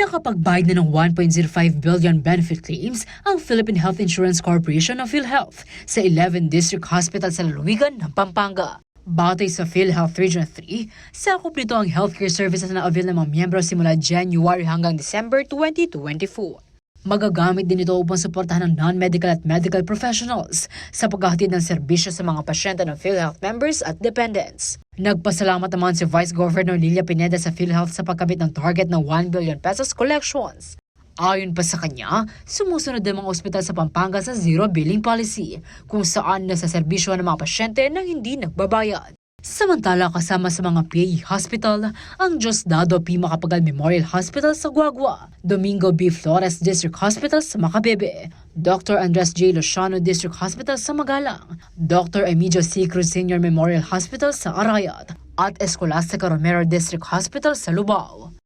Nakapagbayad na ng 1.05 billion benefit claims ang Philippine Health Insurance Corporation of PhilHealth sa 11 district hospital sa lalawigan ng Pampanga. Batay sa PhilHealth Region 3, sakop nito ang healthcare services na avail ng mga miyembro simula January hanggang December 2024. Magagamit din ito upang suportahan ng non-medical at medical professionals sa paghahatid ng serbisyo sa mga pasyente ng PhilHealth members at dependents. Nagpasalamat naman si Vice Governor Lilia Pineda sa PhilHealth sa pagkabit ng target ng 1 billion pesos collections. Ayon pa sa kanya, sumusunod din mga ospital sa Pampanga sa zero billing policy kung saan nasa serbisyo ng mga pasyente nang hindi nagbabayad. Samantala kasama sa mga PAE Hospital, ang Diosdado P. Macapagal Memorial Hospital sa Guagua, Domingo B. Flores District Hospital sa Macabebe, Dr. Andres J. Luciano District Hospital sa Magalang, Dr. Emilio C. Cruz Senior Memorial Hospital sa Arayat, at Escolastica Romero District Hospital sa Lubao.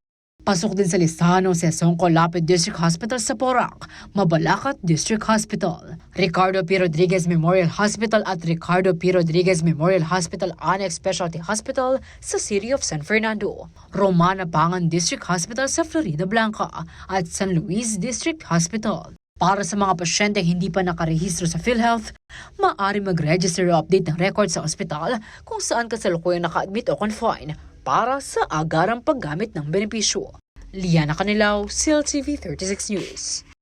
Pasok din sa listahan ng Sesongko Lapid District Hospital sa Porac, Mabalacat District Hospital, Ricardo P. Rodriguez Memorial Hospital at Ricardo P. Rodriguez Memorial Hospital Annex Specialty Hospital sa City of San Fernando, Romana Pangan District Hospital sa Florida Blanca at San Luis District Hospital. Para sa mga pasyente hindi pa nakarehistro sa PhilHealth, maaari mag-register o update ng record sa ospital kung saan kasalukuyang naka-admit o confine para sa agarang paggamit ng benepisyo. Liana Canilaw, CLTV 36 News.